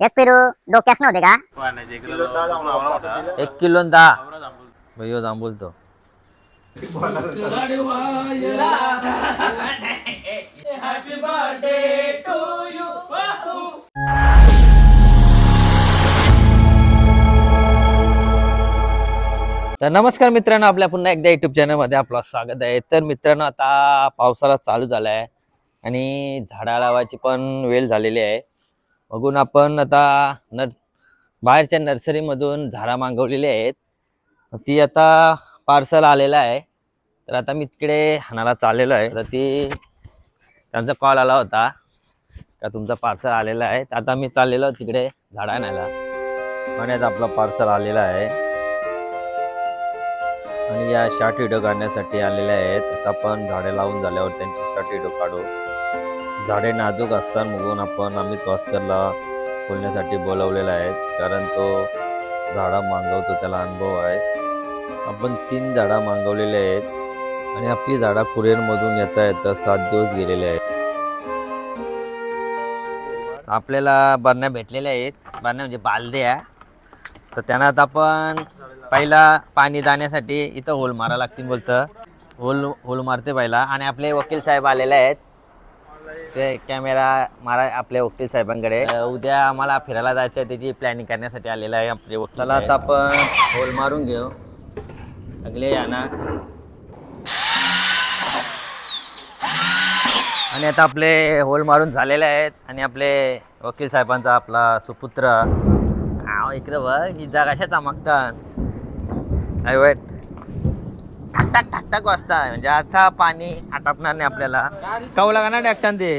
एक पेरू डोक्यास नव्हते का एक किलो न दहा भैया जांब बोलतो तर नमस्कार मित्रांनो आपल्या पुन्हा एकदा युट्यूब चॅनलमध्ये आपलं स्वागत आहे. तर मित्रांनो आता पावसाळा चालू झाला आहे आणि झाडा लावायची पण वेळ झालेली आहे. बघून आपण आता नर बाहेरच्या नर्सरीमधून झाडा मागवलेली आहेत. ती आता पार्सल आलेलं आहे. तर आता मी तिकडे हाणाला चाललेलो आहे. तर ती त्यांचा कॉल आला होता. का तुमचा पार्सल आलेला आहे. तर आता मी चाललेलो तिकडे झाडा आणायला. आणि आता आपला पार्सल आलेला आहे. आणि या शॉर्ट व्हिडिओ काढण्यासाठी आलेल्या आहेत. आता आपण झाडे लावून झाल्यावर त्यांची शॉर्ट व्हिडिओ काढू. झाडे नाजूक असताना म्हणून आपण अमित वास्करला बोलण्यासाठी बोलवलेला आहे. कारण तो झाडा मागवतो त्याला अनुभव आहे. आपण तीन झाडा मागवलेले आहेत आणि आपली झाडा कुरिअरमधून येता येता सात दिवस गेलेले आहेत. आपल्याला बरण्या भेटलेल्या आहेत. बरण्या म्हणजे बालद्या तर त्यांना आता आपण पहिला पाणी जाण्यासाठी इथं होल मारा लागतील बोलतं. होल होल मारते पहिला. आणि आपले वकील साहेब आलेले आहेत. ते कॅमेरा मारा आपल्या वकील साहेबांकडे. अं, उद्या आम्हाला फिरायला जायचं आहे त्याची प्लॅनिंग करण्यासाठी आलेलं आहे आपले वकील चला आता आपण होल मारून घेऊ. अगले या ना. आणि आता आपले होल मारून झालेले आहेत आणि आपले वकील साहेबांचा आपला सुपुत्र. आव इकडे बघ ही जागा अशा चमकतात काय वाईट टाक टाक टाक टाक वाजता म्हणजे आता पाणी आटपणार नाही आपल्याला. काऊ लागा ना डॅक्चान ते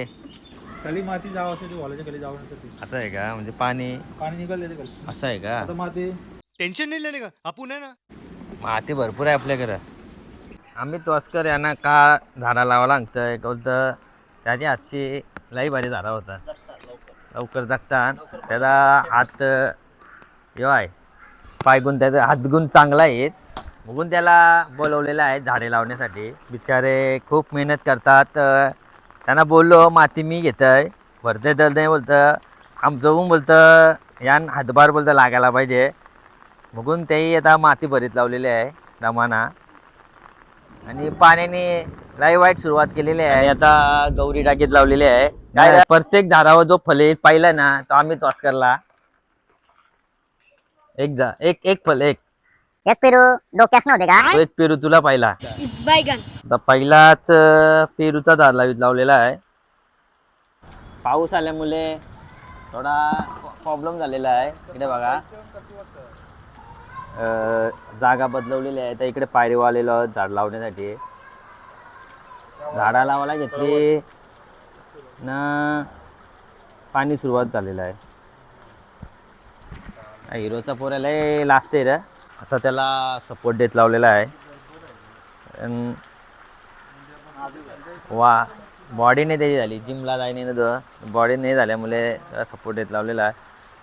खाली माती वॉलाच्या खाली जावण्यासाठी असं आहे का? म्हणजे पाणी पाणी निघाले असं आहे का? आता माती टेन्शन नाही लेने का? आपण आहे ना. माती भरपूर आहे आपल्याकडं अमित वास्कर यांना का झाडा लावा लागतंय कोणतं त्याची हातची लई भारी झाडा होता लवकर जगतात. त्याचा हात यो आहे. पायगुण त्याचा हातगुण चांगला आहे. बघून त्याला बोलवलेलं आहे झाडे लावण्यासाठी. बिचारे खूप मेहनत करतात. त्यांना बोललो माती मी घेतोय. भरते तर नाही बोलतं आमचं बोलतं यान हातभार बोलतं लागायला पाहिजे. बघून तेही आता माती भरीत लावलेली आहे दमाना. आणि पाण्याने लई वाईट सुरुवात केलेली आहे. आता गौरी टाकीत लावलेली आहे. काय प्रत्येक झाडावर जो फले पाहिला ना तो आम्ही वास्करला एक जा एक एक फल एक. एक पेरू डोक्यास नव्हते का? तो एक पेरू तुला पाहिला. बैगन आता पहिलाच अं, पेरूचा झाड लावीत लावलेला आहे. पाऊस आल्यामुळे थोडा प्रॉब्लेम झालेला आहे. इकडे बघा. अं, जागा बदलवलेली आहे. तर इकडे पायरीवर आलेलो आहोत झाड लावण्यासाठी. झाडा लावायला घेतली ना पाणी सुरुवात झालेलं आहे. हा हिरोचा पोऱ्याला लास्ट आहे रे. आता त्याला सपोर्ट देत लावलेला आहे. वा बॉडी नाही त्याची झाली. जिमला जाय नाही ना तो बॉडी नाही झाल्यामुळे सपोर्ट देत लावलेला आहे.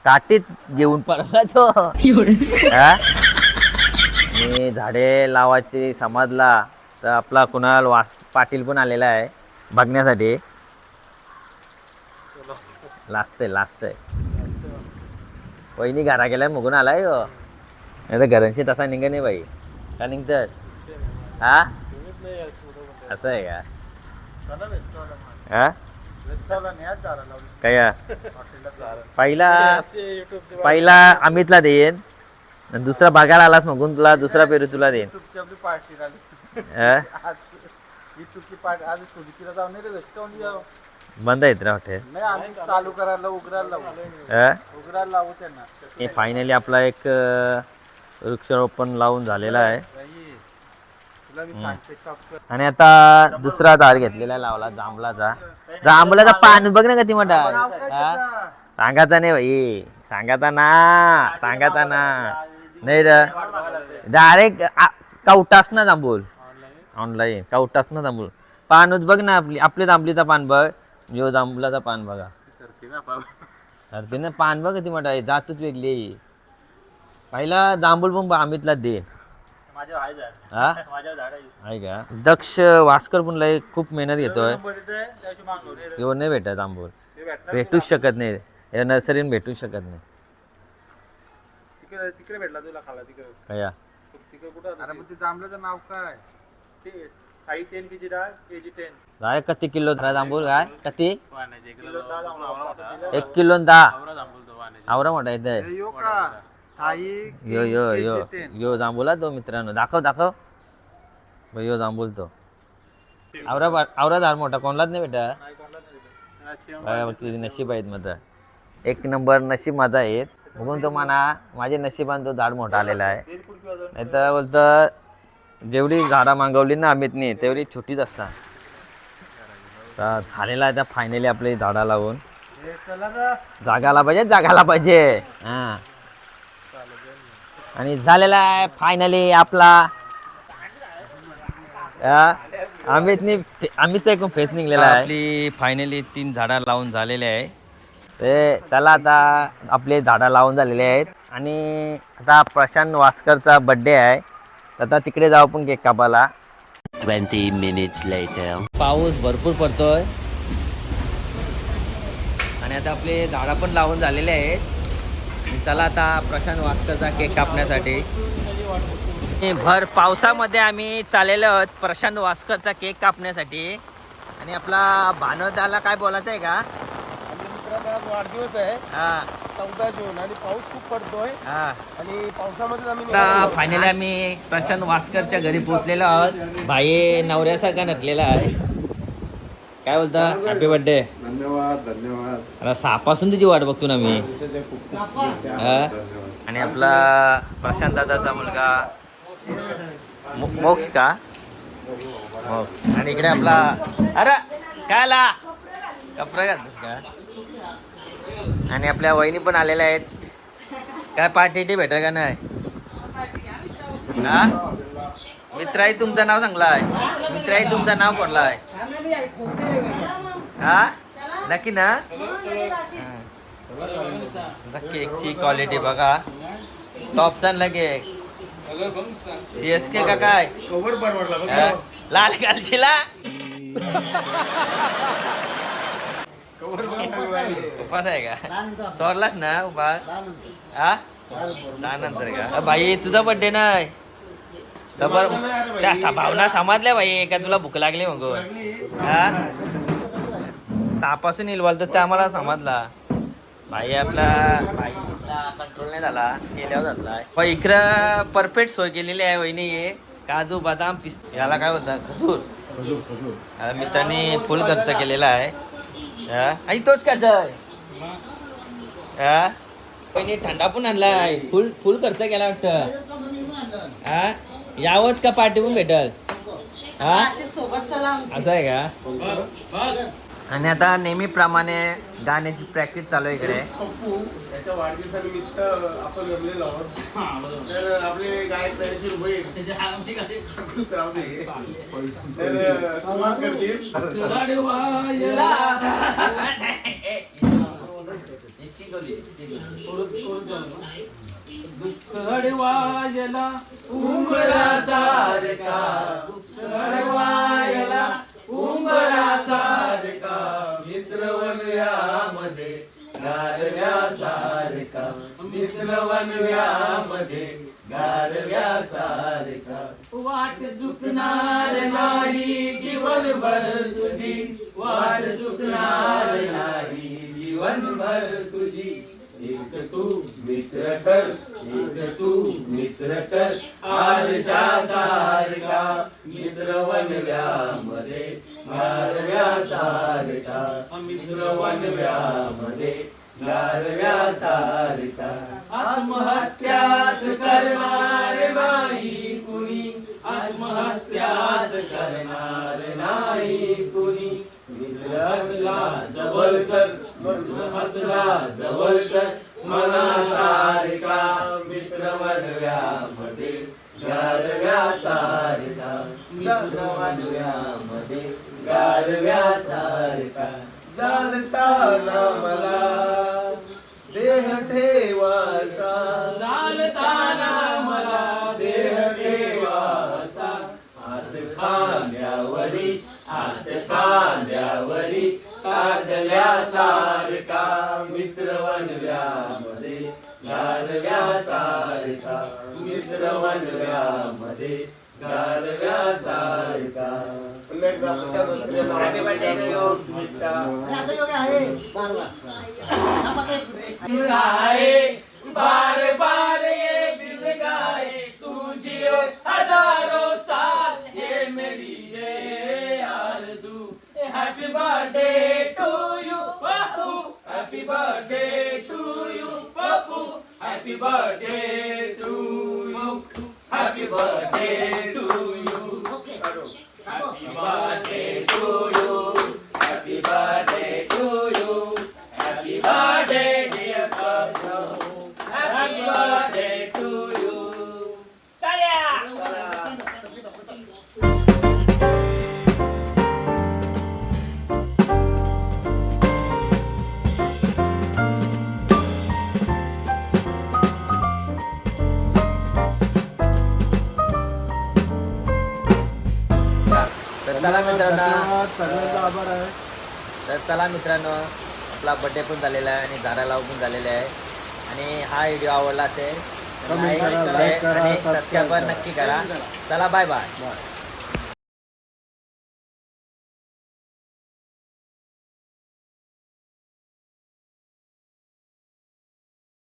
काठीत घेऊन पडला तो. हा? आणि झाडे लावायची समजला तर आपला कुणाल वास पाटील पण आलेला आहे बघण्यासाठी. लाजतंय लाजतंय वहिनी घरा गेल्या मगून आलाय हो नाही तर घरांशी तसा निघा नाही बाई. का निघतात? हा? असं आहे का? हा? काय पहिला पहिला अमितला देईन. आणि दुसरा भागाला आलास मग तुला दुसरा पेरू तुला देईन. आज नाही जाऊ बंद आहेत ना हॉटेल? नाही आम्ही चालू करायला उघडायला लावू त्यांना फायनली आपला एक वृक्षारोपण लावून झालेला आहे. आणि आता दुसरा दार घेतलेला लावला जांभलाचा जांभलाचा पान बघ ना मोठा हा? सांगायचा नाही भाई सांगायचा ना. सांगायचा ना. नाही र डायरेक्ट कवटास ना जांभूल ऑनलाईन कवटास ना जांभूल पानच बघ ना आपली आपली जांभलीचा पान बघ. जो जांभलाचा पान बघा. ना पान. बघ मोठा आहे जातच वेगळी. पहिला जांभूल पण बा- अमितला दे. हा? आहे. का? दक्ष वास्कर पण लय खूप मेहनत घेतोय. नंबर त्याची. येऊन नाही भेटत आंबोल ते भेटणार भेटूच शकत नाही. या नर्सरीन भेटू शकत नाही. तिकडे तिकडे भेटला तुला खाला तिकडे. कया तिकडे कुठं अरे मग ते जांभळाचं नाव काय? ते आई टेन किती डाळ केजी टेन काय किती किलो जांभूळ काय? किती? किलो डाळ जांभूळ एक किलो. न दहा. आवरा मोठा इथे. यो का? थाई यो यो यो. यो जांभूला तो मित्रांनो. दाखव दाखव. यो जांभूल तो आवरा बा- आवरा झाड मोठा. कोणलाच नाही बेटा नशीब आहेत मग एक नंबर नशीब माझा आहे. बघून तो म्हणा माझे नशिबान तो झाड मोठा आलेला आहे. नाही तर बोलतं जेवढी झाडं मागवली ना अमितनी तेवढी छोटीच असतात. तर झालेला आहे त्या फायनली आपली झाडा लावून. जागाला पाहिजे जागाला पाहिजे. हां. आणि झालेला आहे फायनली आपला. अमितनी अमितचा एकूण फेस निघलेला आहे. आपली फायनली तीन झाडं लावून झालेले आहे. ते चला आता आपले झाडं लावून झालेले आहेत. आणि आता प्रशांत वास्करचा बड्डे आहे. तर आता तिकडे जाऊ पण केक कापायला. 20 minutes later. पाऊस भरपूर पडतोय. आणि आता आपले झाडं पण लावून झालेले आहेत. चला आता प्रशांत वास्करचा केक कापण्यासाठी. भर पावसामध्ये आम्ही चाललेलो आहोत प्रशांत वास्करचा केक कापण्यासाठी. आणि आपला भानोदाला काय बोलायचं आहे का? आज वाढदिवस आहे. हा. चौदा जून आणि पाऊस खूप पडतोय. हा. आणि पावसामध्ये आम्ही फायनली आम्ही प्रशांत वास्करच्या घरी पोहोचलेलो आहोत. भाई नवऱ्यासारखा नटलेला आहे. काय बोलता? हॅपी बर्थडे धन्यवाद धन्यवाद. आता सहापासून तुझी वाट बघतो ना मी. दिवसाच्या खूप खूप शुभेच्छा. हा? धन्यवाद. आणि आपला प्रशांत दादाचा मुलगा. मो- मोक्ष का? मोक्ष. आणि इकडे आपला अरे काय आला कपडा घालतोस का? आणि आपल्या वहिनी पण आलेल्या आहेत. काय पार्टी भेटेल का नाही? हा? मित्राई तुमचं नाव चांगलं आहे. मित्राई तुमचं नाव कोणलं आहे. हा? नक्की ना? केकची क्वालिटी बघा. टॉप चांगला केक सी एस के का काय? लाल कालशीला उपास आहे का? सोडलास ना उपास. हा? त्यानंतर का? भाई बाई तुझा बर्थडे नाही सबर त्या सा- भावना समजल्या बाई का तुला भूक लागली मग? हा? सहापासून इल्वाल तर ते आम्हाला समजला. भाई आपला भाईला कंट्रोल नाही झाला केल्यावर झाला. इकडं परफेक्ट सोय केलेली आहे वहिनी. हे काजू बदाम पिस याला काय होतं खजूर. मित्रांनी फुल खर्च केलेला आहे. हा? आणि तोच खर्च आहे. हा? वहिनी थंडा पण आणलाय. फुल फुल खर्च केला वाटतं. हा? यावंच का पार्टी पण भेटल? हा? असं आहे का? आणि आता नेहमीप्रमाणे गाण्याची प्रॅक्टिस चालू आहे इकडे. त्याच्या वाढदिवसानिमित्त आपण जमलेलो आहोत. तर आपले गायक. तर सुरुवात करतील. एक तू मित्र कर एक तू मित्र कर आरशा सारखा मित्र वनव्यामध्ये गारव्या सारखा मित्र वनव्यामध्ये गारव्या सारखा. आत्महत्याच करणार नाही कुणी आत्महत्याच करणार नाही कुणी. मित्र असला जवळ कर हसला जवळ मना सारिका मित्र वनव्यामध्ये गारव्या सारिका मित्र वनव्यामध्ये गारव्या सारिका जाणता ना मला मित्र वनव्यामध्ये गारव्यासारखा बार बार ये दिल गाए तू जियो हजारों साल ये मेरी ये आरज़ू happy birthday to you Pappu happy birthday to you Pappu happy birthday धन्यवाद सगळ्यांचा आभार आहे. तर चला मित्रांनो आपला बड्डे पण झालेला आहे आणि झाडा लावून पण झालेला आहे. आणि हा व्हिडिओ आवडला असेल तर Comment like करा, करा like करा, आणि subscribe सबस्क्राईब करा. नक्की करा. चला बाय बाय बाय